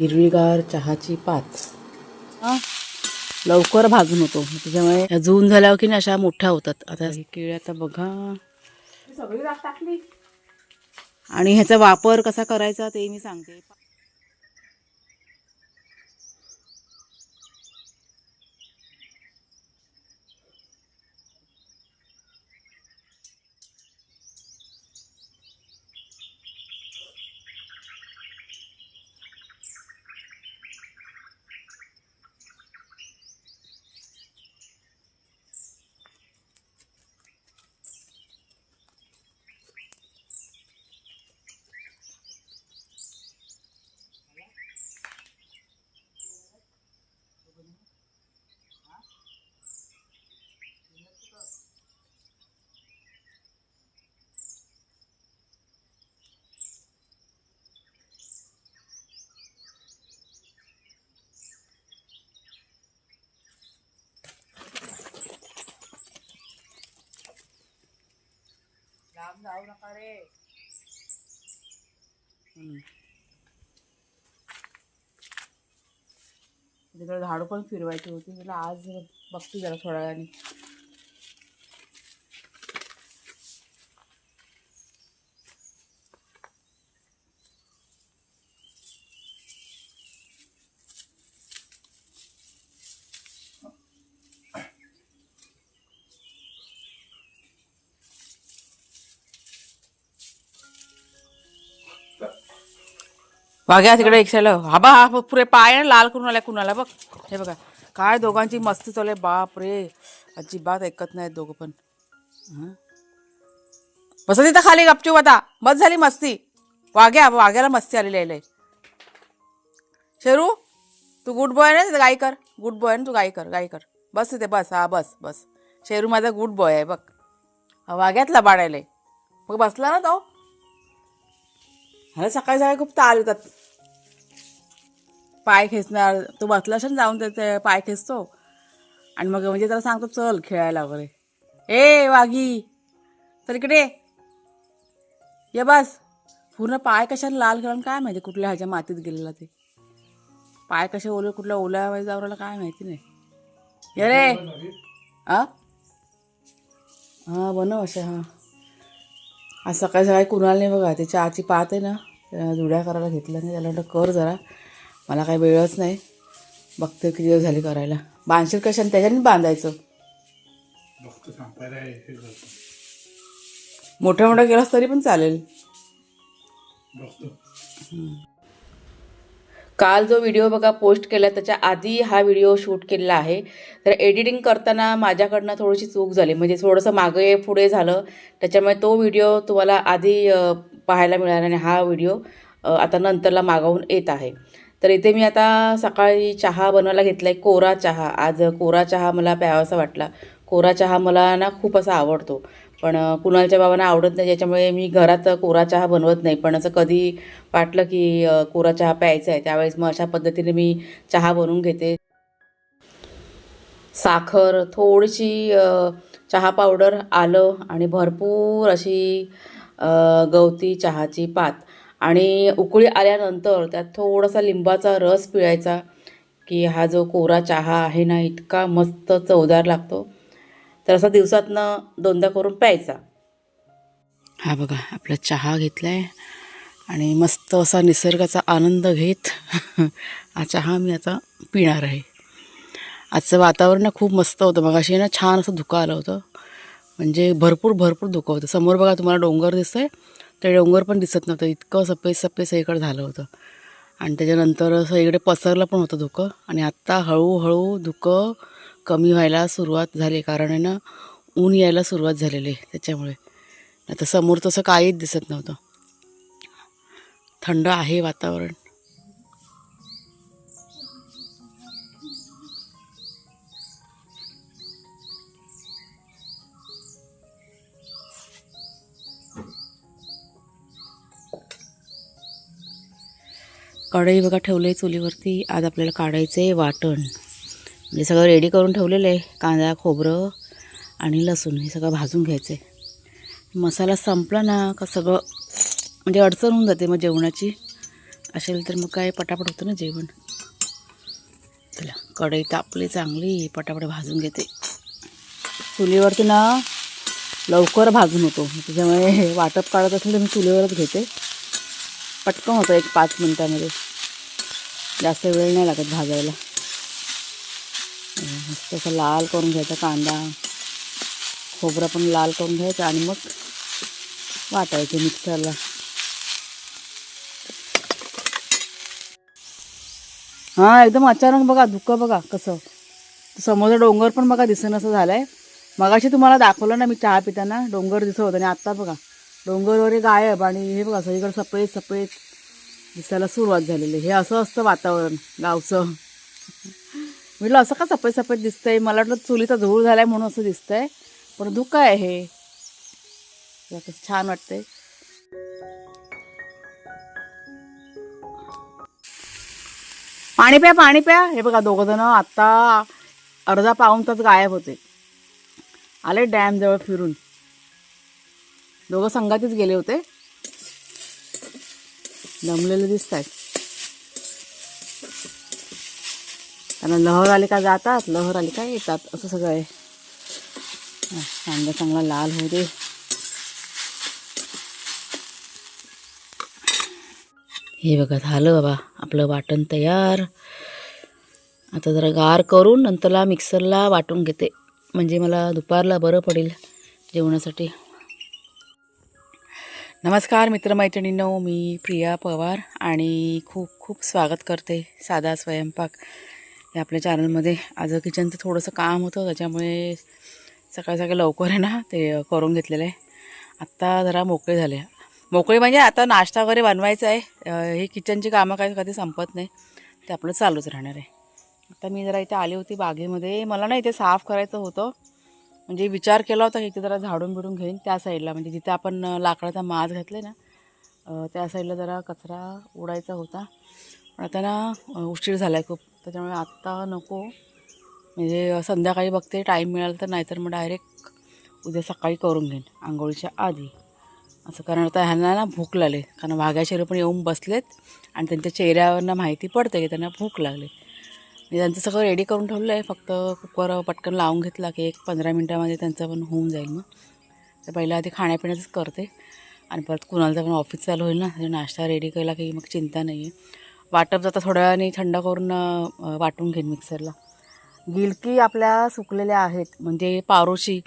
हिरवीगार चहाची पात. लवकर भाजून होतो. त्याच्यामुळे जून झाल्यावर की नाही अशा मोठ्या होतात. आता ही केळी आता बघा. सगळी टाकली. आणि ह्याचा वापर कसा करायचा ते मी सांगते. लांब जाऊ नका रे. तिकडे झाडू पण फिरवायची होती. तिला आज बघते जरा थोड्या वेळाने. वाघ्या तिकडे एक साईडला हा बा हा पुरे पाय ना लाल करून आलाय कुणाला बघ. हे बघा काय दोघांची मस्ती चालू आहे. बाप रे अजिबात ऐकत नाहीत दोघं पण. बस तिथं खाली गपचूप आता. बस झाली मस्ती. वाघ्या वाघ्याला मस्ती आलेली आहे लय. शेरू तू गुड बॉय ना तिथं गाई कर. गुड बॉय ना तू गाई कर गाई कर. बस तिथे बस हा बस बस. शेरू माझा गुड बॉय आहे बघ. हा वाघ्यातला बाळायला मग बसला ना तो? ह्याला सकाळी सकाळी खूप ताल येतात. पाय खेचणार तो बसला असेल जाऊन ते- ते पाय खेचतो. आणि मग म्हणजे त्याला सांगतो चल खेळायला वगैरे. ए वाघी तर इकडे ये. बस. पूर्ण पाय कशाला लाल करून काय माहिती कुठल्या ह्याच्या मातीत गेलेला ते. पाय कसे ओले कुठल्या ओल्या जावराला काय माहिती नाही. ये रे. हां बनव अशा हां. आज सकाळी सकाळी कुणाला नाही बघा ते चहाची पात आहे ना त्या जुड्या करायला घेतलं नाही त्याला म्हटलं कर जरा मला काही वेळच नाही बघते किती दिवस झाले करायला. बांधशील कशाने त्याच्याने बांधायचं. हे मोठ्या मोठ्या केलास तरी पण चालेल. काल जो व्हिडिओ बघा पोस्ट केला त्याच्या आधी हा व्हिडिओ शूट केलेला आहे. तर एडिटिंग करताना माझ्याकडनं थोडीशी चूक झाली. म्हणजे थोडंसं मागे पुढे झालं. त्याच्यामुळे तो व्हिडिओ तुम्हाला आधी पाहायला मिळाला आणि हा व्हिडिओ आता नंतरला मागवून येत आहे. तर इथे मी आता सकाळी चहा बनवायला घेतला आहे कोरा चहा. आज कोरा चहा मला प्यावासा वाटला. कोरा चहा मला ना खूप असा आवडतो. पण कुणालच्या बाबांना आवडत नाही ज्याच्यामुळे मी घरात कोरा चहा बनवत नाही. पण असं कधी वाटलं की कोरा चहा प्यायचा आहे त्यावेळेस मग अशा पद्धतीने मी चहा बनवून घेते. साखर थोडीशी चहा पावडर आलं आणि भरपूर अशी गवती चहाची पात. आणि उकळी आल्यानंतर त्यात थोडासा लिंबाचा रस पिळायचा की हा जो कोरा चहा आहे ना इतका मस्त चवदार लागतो. तर असा दिवसातनं दोनदा करून प्यायचा. हा बघा आपला चहा घेतला आहे आणि मस्त असा निसर्गाचा आनंद घेत हा चहा मी आता पिणार आहे. आजचं वातावरण ना खूप मस्त होतं. मग अशी ना छान असं धुकं आलं होतं. म्हणजे भरपूर भरपूर धुकं होतं. समोर बघा तुम्हाला डोंगर दिसतं आहे ते डोंगर पण दिसत नव्हतं. इतकं सपेस सपेस सगळीकडे झालं होतं. आणि त्याच्यानंतर सगळीकडे पसरलं पण होतं धुकं. आणि आत्ता हळूहळू धुकं कमी व्हायला सुरुवात झाली कारण आहे ना ऊन यायला सुरुवात झालेली आहे त्याच्यामुळे. आता समोर तसं काहीच दिसत नव्हतं. थंड आहे वातावरण. कढई बघा ठेवलं आहे चुलीवरती. आज आपल्याला काढायचं आहे वाटण. म्हणजे सगळं रेडी करून ठेवलेलं आहे कांदा खोबरं आणि लसूण हे सगळं भाजून घ्यायचं आहे. मसाला संपला ना का सगळं म्हणजे अडचण होऊन जाते मग जेवणाची. असेल तर मग काय पटापट होतं ना जेवण. चला कढई तापली चांगली पटापट भाजून घेते. चुलीवरती ना लवकर भाजून होतो. त्याच्यामुळे वाटप काढत असेल तर मी चुलीवरच घेते. पटकन होतं एक पाच मिनटामध्ये. जास्त वेळ नाही लागत भाजायला. मस्त असं लाल करून घ्यायचा कांदा. खोबरं पण लाल करून घ्यायचं आणि मग वाटायचं मिक्सरला. हां एकदम अचानक बघा धुकं बघा कसं. समोरचा डोंगर पण बघा दिसेन असं झालं आहे मगाशी तुम्हाला दाखवलं ना मी चहा पिताना डोंगर दिसत होतं आणि आत्ता बघा डोंगर वगैरे गायब आणि हे बघा सगळीकडे सफेद सफेद दिसायला सुरुवात झालेली हे असं असतं वातावरण गावचं. म्हटलं असं का सफेद सफेद दिसतंय? मला वाटलं चुलीचा धूळ झालाय म्हणून असं दिसतंय. पण धुकं आहे हे. छान वाटतंय. पाणी प्या पाणी प्या. हे बघा दोघं जण आत्ता अर्धा पाऊन तास गायब होते. आले डॅम जवळ फिरून. दोघं संघातच गेले होते. दमलेले दिसत आहेत कारण लहर आले का जातात लहर आली का येतात असं सगळं आहे. कांदा चांगला लाल होऊ दे. हे बघा झालं बाबा आपलं वाटण तयार. आता जरा गार करून नंतरला मिक्सरला वाटून घेते. म्हणजे मला दुपारला बरं पडेल जेवणासाठी. नमस्कार मित्रमैत्रिणींनो मी प्रिया पवार आणि खूप खूप स्वागत करते साधा स्वयंपाक. हे आपल्या चॅनलमध्ये आज किचनचं थोडंसं काम होतं त्याच्यामुळे सकाळी सकाळी लवकर आहे ना ते करून घेतलेलं आहे. आत्ता जरा मोकळे झाले. मोकळे म्हणजे आता नाश्ता वगैरे बनवायचा आहे. ही किचनची कामं काही कधी संपत नाही. ते आपलं चालूच राहणार आहे. आता मी जरा इथे आली होती बागेमध्ये. मला ना इथे साफ करायचं होतं. म्हणजे विचार केला होता की इथे जरा झाडून बिडून घेईन त्या साईडला. म्हणजे जिथे आपण लाकडाचा माज घातले ना त्या साईडला जरा कचरा उडायचा होता. पण आता ना उशीर झाला आहे खूप. त्याच्यामुळे आत्ता नको. म्हणजे संध्याकाळी बघते टाईम मिळाला तर नाहीतर मग डायरेक्ट उद्या सकाळी करून घेईन आंघोळीच्या आधी. असं कारण आता ह्यांना ना भूक लागले. कारण वाघ्याशेर पण येऊन बसलेत आणि त्यांच्या चेहऱ्यावरनं माहिती पडते की त्यांना भूक लागली. मी त्यांचं सगळं रेडी करून ठेवलं आहे. फक्त कुकर पटकन लावून घेतला की एक पंधरा मिनटामध्ये त्यांचं पण होऊन जाईल मग. तर पहिलं आधी खाण्यापिण्याचंच करते. आणि परत कुणालचं पण ऑफिस चालू होईल ना नाश्ता रेडी केला की मग चिंता नाही आहे वाटप जाता थोड्या वेळाने थंड करून वाटून घेईन मिक्सरला गिलकी आपल्या सुकलेल्या आहेत म्हणजे पारोशी.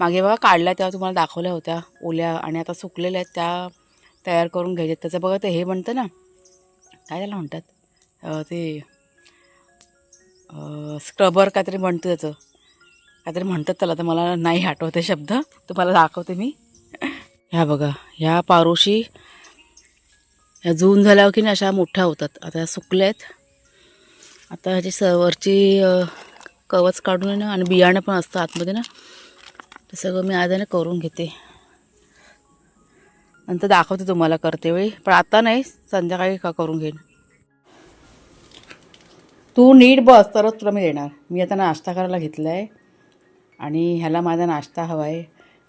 मागे बघा काढल्या तेव्हा तुम्हाला दाखवल्या होत्या ओल्या आणि आता सुकलेल्या आहेत त्या तयार करून घ्यायच्यात त्याचं बघा ते हे म्हणतं ना. काय त्याला म्हणतात? ते स्क्रबर काहीतरी म्हणतं त्याचं. काहीतरी म्हणतात त्याला तर मला नाही आठवते शब्द. तुम्हाला दाखवते मी. ह्या बघा ह्या पारोशी ह्या जून झाल्यावर की नाही अशा मोठ्या होतात. आता सुकल्या आहेत. आता ह्याची स वरची कवच काढून आहे ना आणि बियाणं पण असतं आतमध्ये ना ते सगळं मी आज करून घेते. नंतर दाखवते तुम्हाला करते वेळी पण आता नाही संध्याकाळी का करून घेईन. तू नीट बस तरच तुला मी देणार. मी आता नाश्ता करायला घेतला आहे आणि ह्याला माझा नाश्ता हवा आहे.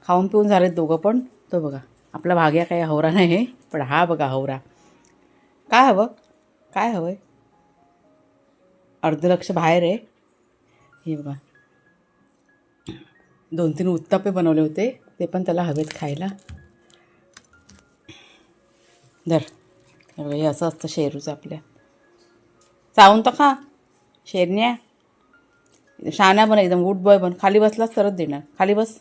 खाऊन पिऊन झालेत दोघं पण. तो बघा आपला भाग्या काही हवरा नाही आहे पण हा बघा हवरा. काय हवं? काय हवं आहे अर्ध लक्ष बाहेर आहे. हे बघा. दोन तीन उत्तापे बनवले होते. ते पण त्याला हवेत खायला. धर. हे हे असं असतं शेरूचं आपल्या. चावून तर खा. शेरण्या शहाण्या बन एकदम गुड बॉय बन. खाली बसलाच तरच देणार. खाली बस.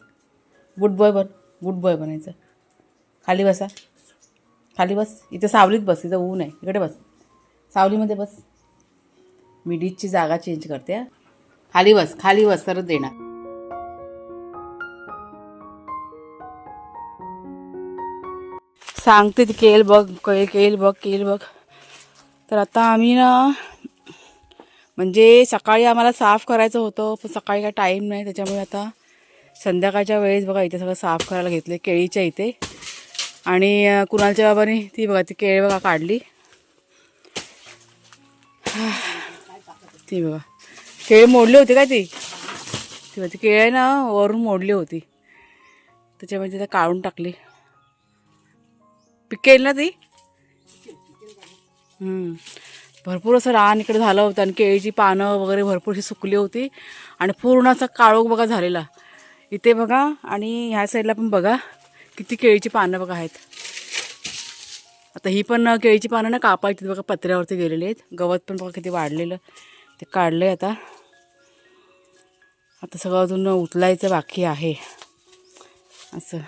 गुड बॉय बन. गुड बॉय बनायचं. खाली बसा. खाली बस. इथं सावलीत बस. इथं ऊन आहे. इकडे बस. सावलीमध्ये बस. मी डीजची जागा चेंज करते हा. खाली बस. खाली बस. तरच देणार. सांगते ती केल बघ. केल केल बघ. केल बघ. तर आता आम्ही ना म्हणजे सकाळी आम्हाला साफ करायचं होतं पण सकाळी काय टाईम नाही. त्याच्यामुळे आता संध्याकाळच्या वेळेस बघा इथे सगळं साफ करायला घेतले केळीच्या इथे. आणि कुणालच्या बाबाने ती बघा ती केळी बघा काढली. ती बघा. केळी मोडली होती काय ती? ती बघा ती केळी ना वरून मोडली होती. त्याच्यामध्ये तिथं काढून टाकली. पिकेल ना ती? भरपूर असं रान इकडे झालं होतं आणि केळीची पानं वगैरे भरपूर अशी सुकली होती. आणि पूर्ण असा काळोख बघा झालेला. इथे बघा आणि ह्या साईडला पण बघा. किती केळीची पानं बघा आहेत. आता ही पण केळीची पानं ना कापायची. बघा पत्र्यावरती गेलेली आहेत. गवत पण बघा किती वाढलेलं. ते काढलं आहे आता. आता सगळं अजून उचलायचं बाकी आहे. असं.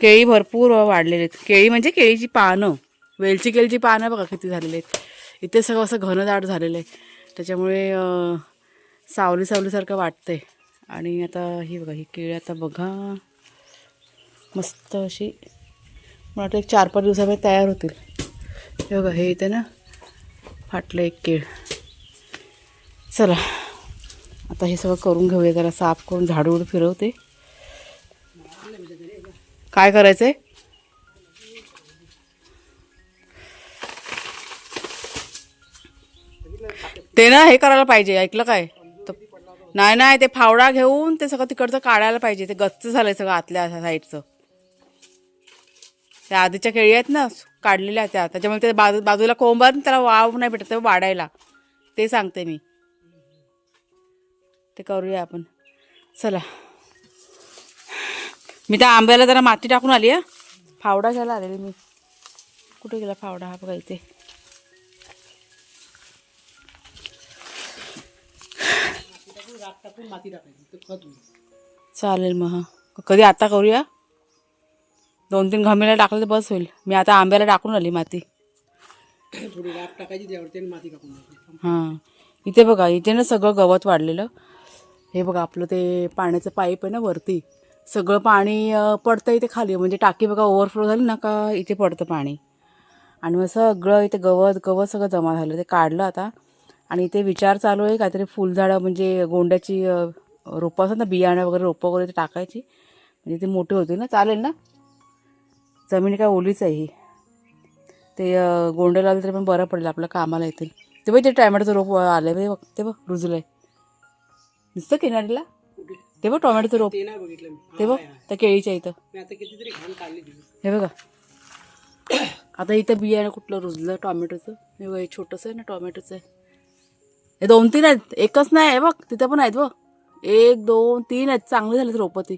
केळी भरपूर वाढलेली आहेत. केळी म्हणजे केळीची पानं. वेलची केळीची पानं बघा किती झालेली आहेत. इथे सगळं असं घनदाट झालेलं आहे. त्याच्यामुळे सावली सावलीसारखं वाटतंय. आणि आता ही बघा ही केळी आता बघा. मस्त अशी मला वाटतं एक चार पाच दिवसामध्ये तयार होतील. हे बघा हे इथे ना फाटलं एक केळ. चला आता हे सगळं करून घेऊया जरा साफ करून झाडूड फिरवते. काय करायचंय? ते ना हे करायला पाहिजे ऐकलं काय? नाही नाही ते फावडा घेऊन ते सगळं तिकडचं काढायला पाहिजे. ते गच्च झालंय सगळं आतल्या साईडचं. त्या आधीच्या केळी आहेत ना काढलेल्या त्या. त्याच्यामुळे ते बाजू बाजूला कोंबार त्याला वाव नाही भेटत ते वाढायला. ते सांगते मी. ते करूया आपण. चला. मी त्या आंब्याला जरा माती टाकून आली आहे फावडा घ्यायला आलेली मी. कुठे गेला फावडा? हा बघा इथे. चालेल मग हा. कधी आता करूया? दोन तीन घमेला टाकलं तर बस होईल. मी आता आंब्याला टाकून आली माती. थोडी राख टाकायची त्यावरती आणि माती टाकून द्यायची हां. इथे बघा इथे ना सगळं गवत वाढलेलं. हे बघा आपलं ते पाण्याचं पाईप आहे ना वरती. सगळं पाणी पडतं इथे खाली. म्हणजे टाकी बघा ओव्हरफ्लो झाली ना का इथे पडतं पाणी. आणि मग सगळं इथे गवत गवत सगळं जमा झालं. ते काढलं आता. आणि इथे विचार चालू आहे काहीतरी फुलझाडं म्हणजे गोंड्याची रोपं असतात ना बियाणं वगैरे रोपं वगैरे ते टाकायची. म्हणजे ते मोठे होते ना चालेल ना? जमीन काय ओलीच आहे ही. ते गोंडे लावले तरी पण बरं पडेल आपलं कामाला येतील ते बघ ते टॅमॅटोचं रोप आलं ते बघ ते बघ रुजलंय. दिसतं किनारीला? ते बघ टोमॅटोचं रोप. ते ते बघ त्या केळीच्या इथं. हे बघा. आता इथं बियाणं कुठलं रुजलं टोमॅटोचं. हे बघ हे छोटंसं आहे ना टोमॅटोचं आहे. हे दोन तीन आहेत. एकच नाही आहे बघ. तिथं पण आहेत बघ. एक दोन तीन आहेत. चांगली झालीत रोपं ती.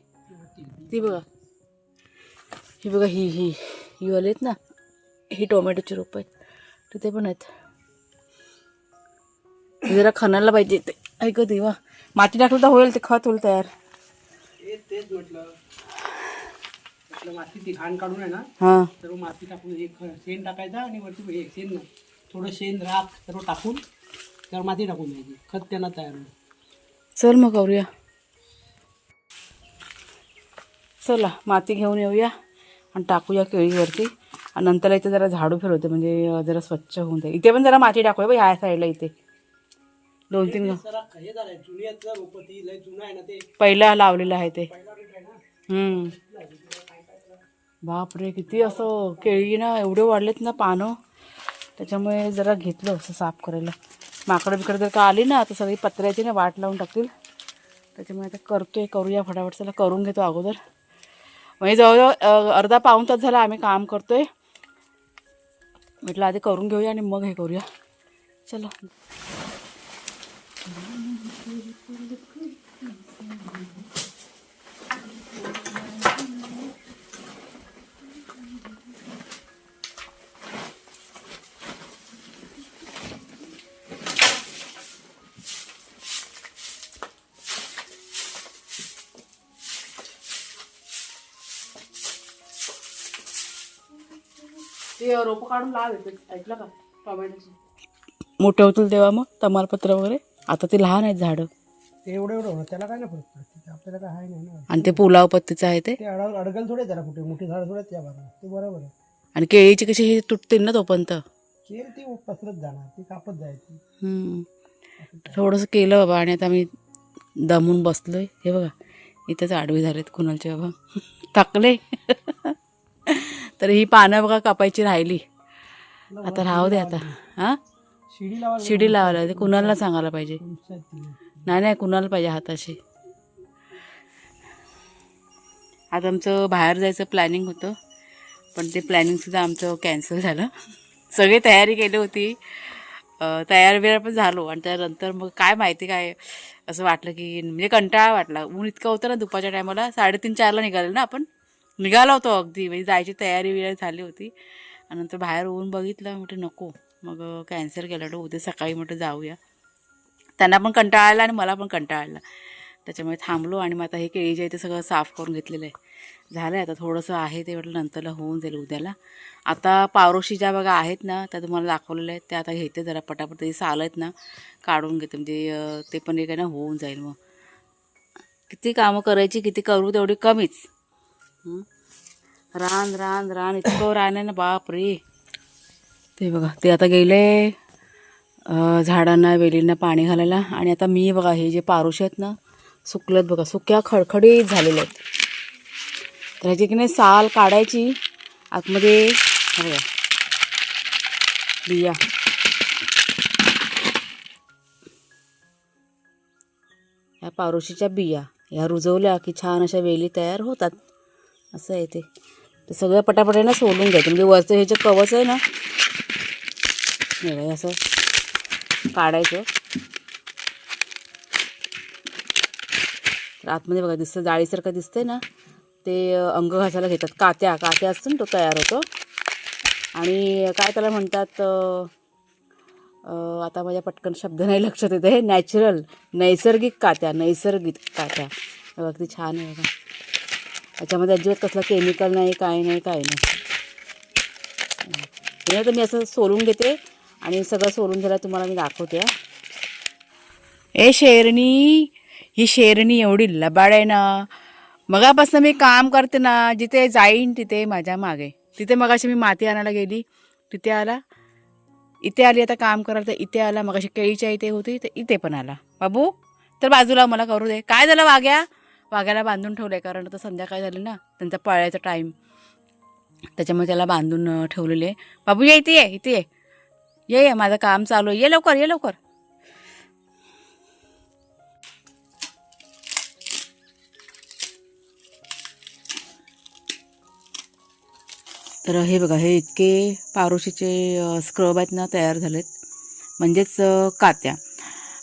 ती बघा. ही बघा ही ही. ही वाली आहेत ना. ही टोमॅटोची रोपं आहेत. तिथे पण आहेत. जरा खणायला पाहिजे ते. ऐक देवा माती टाकलं तर होईल ते. खत होईल तयार. तेच म्हटलं. माती ती घाण काढून आहे ना हां. सर्व माती टाकून एक शेण टाकायचा आणि वरती शेण थोडं शेण राख सर्व टाकून त्यावर माती टाकून द्यायची. खत त्यांना तयार होईल. चल मग करूया चला माती घेऊन येऊया आणि टाकूया केळीवरती. आणि नंतर इथे जरा झाडू फिरवते म्हणजे जरा स्वच्छ होऊन जाईल. इथे पण जरा माती टाकूया बघ ह्या साईडला इथे. दोन तीन पहिला लावलेलं आहे ते. बापरे किती असं केळी ना एवढे वाढलेत ना पानं. त्याच्यामुळे जरा घेतलं असं साफ करायला. माकडं बिकडं जर का आली ना तर सगळी पत्र्याची ना वाट लावून टाकतील. त्याच्यामुळे आता करतोय करूया फटाफट. चला करून घेतो अगोदर. म्हणजे जवळजवळ अर्धा पाऊण तास झाला आम्ही काम करतोय. म्हटलं आधी करून घेऊया आणि मग हे करूया. चला. ते रोपं काढून लाव येते ऐकलं का? टोमॅटोची. मोठे होतील तेव्हा मग तमालपत्र वगैरे. आता ते लहान आहेत झाडं. ते एवढं एवढं होणार त्याला काय नाही फरक पडत. ते आपल्याला काय आहे नाही ना. आणि ते पुलाव पत्तीचं आहे ते. ते अडग अडगल थोडे त्याला कुठे. मोठी झाड थोडे त्या बाजूला. ते बरोबर आहे. आणि केळीची कशी हे तुटतील ना तोपर्यंत? केल ती पसरत जाणार. ती कापत जायची. हम्म. थोडंसं केलं बाबा आणि आता मी दमून बसलोय. हे बघा इथंच आडवे झालेत कुणालचे बाबा. थकले. तर ही पानं बघा कापायची राहिली. आता राहू दे आता. हां? शिडी लावायला ते कुणाला सांगायला पाहिजे. नाही. नाही कुणाला पाहिजे हाताशी. आज आमचं बाहेर जायचं प्लॅनिंग होतं. पण ते प्लॅनिंगसुद्धा आमचं कॅन्सल झालं. सगळी तयारी केली होती. तयार बियार पण झालो. आणि त्यानंतर मग काय माहिती काय असं वाटलं की म्हणजे कंटाळा वाटला. ऊन इतकं होतं ना दुपारच्या टायमाला साडेतीन चारला निघाले ना आपण. निघालो होतो अगदी. म्हणजे जायची तयारी बियारी झाली होती. आणि नंतर बाहेर ऊन बघितलं. म्हटलं नको. मग कॅन्सल केलं. तर उद्या सकाळी म्हटलं जाऊया. त्यांना पण कंटाळा आला आणि मला पण कंटाळा आला त्याच्यामुळे थांबलो आणि मग आता हे केळीचे आहे ते सगळं साफ करून घेतलेलं आहे. झालं आहे आता थोडंसं आहे ते म्हटलं नंतरला होऊन जाईल उद्याला. आता पावरोशी ज्या बघा आहेत ना त्या तुम्हाला दाखवलेल्या आहेत. त्या आता घेते जरा पटापट. ते साल आहेत ना काढून घेते. म्हणजे ते पण एक आहे ना होऊन जाईल मग. किती कामं करायची किती करू तेवढी कमीच. रान रान रान. इतकं रान आहे ना बाप रे ते बघा ते आता गेले झाडांना वेलींना पाणी घालायला. आणि आता मी बघा हे जे पारुश आहेत ना सुकलत बघा. सुक्या खडखडीत झालेले आहेत. तर ह्याची की नाही साल काढायची. आतमध्ये बघा. बिया. ह्या पारोशीच्या बिया. ह्या रुजवल्या की छान अशा वेली तयार होतात. असं आहे ते. ते सगळं पटापटाने सोलून घ्यायचं म्हणजे वरचं हे जे कवच आहे ना हे बघा, असं काढायचं. तर आतमध्ये बघा दिसतं जाळीसारखं दिसतंय ना ते अंग घासायला घेतात. कात्या कात्या असतो ना तो तयार होतो. आणि काय त्याला म्हणतात आता माझ्या पटकन शब्द नाही लक्षात येते नॅचरल नैसर्गिक कात्या नैसर्गिक कात्या. अगदी बघा किती छान आहे बघा. त्याच्यामध्ये अजिबात कसलं केमिकल नाही काय नाही काय नाही. तर मी असं सोलून घेते आणि सगळं सोलून झालं तुम्हाला मी दाखवते ए शेरणी ही शेरणी एवढी लबाड आहे ना. मगापासून मी काम करते ना जिथे जाईन तिथे माझ्या मागे. तिथे मगाशी मी माती आणायला गेली तिथे आला. इथे आली आता काम करायला तर इथे आला. मगाशी केळीच्या इथे होती तर इथे पण आला. बाबू तर बाजूला मला करू दे. काय झालं वाघ्या वाघ्याला बांधून ठेवलं आहे कारण आता संध्याकाळ झाली ना त्यांचा पळायचा टाईम त्याच्यामुळे त्याला बांधून ठेवलेले. आहे बाबू ये इथे ये इथे ये. ये ये माझं काम चालू आहे. ये लवकर ये लवकर. तर हे बघा हे इतके पारोशीचे स्क्रब आहेत ना तयार झालेत. म्हणजेच कात्या.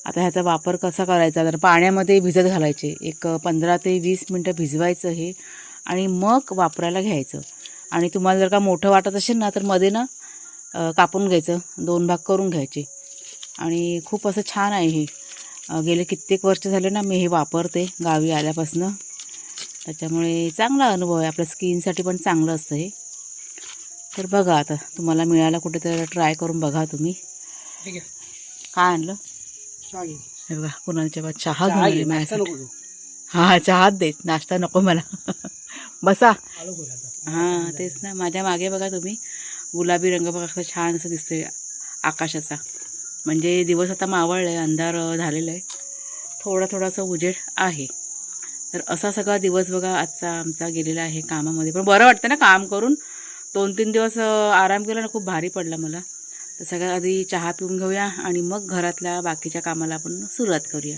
आता ह्याचा वापर कसा करायचा? तर पाण्यामध्ये भिजत घालायचे. एक पंधरा ते वीस मिनटं भिजवायचं हे आणि मग वापरायला घ्यायचं. आणि तुम्हाला जर का मोठं वाटत असेल ना तर मध्ये ना कापून घ्यायचं. दोन भाग करून घ्यायचे. आणि खूप असं छान आहे हे. गेले कित्येक वर्ष झाले ना मी हे वापरते गावी आल्यापासनं. त्याच्यामुळे चांगला अनुभव आहे. आपल्या स्किनसाठी पण चांगलं असतं हे. तर बघा आता तुम्हाला मिळाला कुठेतरी ट्राय करून बघा तुम्ही. काय आणलं? चहा घे. हे बघा चहा घे, नाश्ता माझ्यासाठी. नको घेऊ. हा चहात देत नाश्ता नको मला. बसा. आलो. हां तेच ना माझ्या मागे बघा तुम्ही. गुलाबी रंग बघा कसं छान असं दिसतोय आकाशाचा. म्हणजे दिवस आता मावळला आहे अंधार अं, झालेला आहे. थोडा थोडासा उजेड आहे. तर असा सगळा दिवस बघा आजचा आमचा गेलेला आहे कामामध्ये. पण बरं वाटतं ना काम करून. दोन तीन दिवस अं, आराम केला ना खूप भारी पडला मला. तर सगळ्यात आधी चहा पिऊन घेऊया आणि मग घरातल्या बाकीच्या कामाला आपण सुरुवात करूया.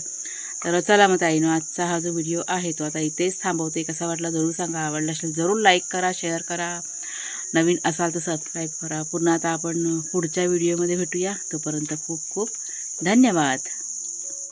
तर चला मग ताईनो आजचा हा जो व्हिडिओ आहे तो आता इथेच थांबवते. कसा वाटला जरूर सांगा. आवडला असेल जरूर लाईक करा शेअर करा. नवीन असाल तर सबस्क्राईब करा. पुन्हा आता आपण पुढच्या व्हिडिओमध्ये भेटूया. तोपर्यंत खूप खूप धन्यवाद.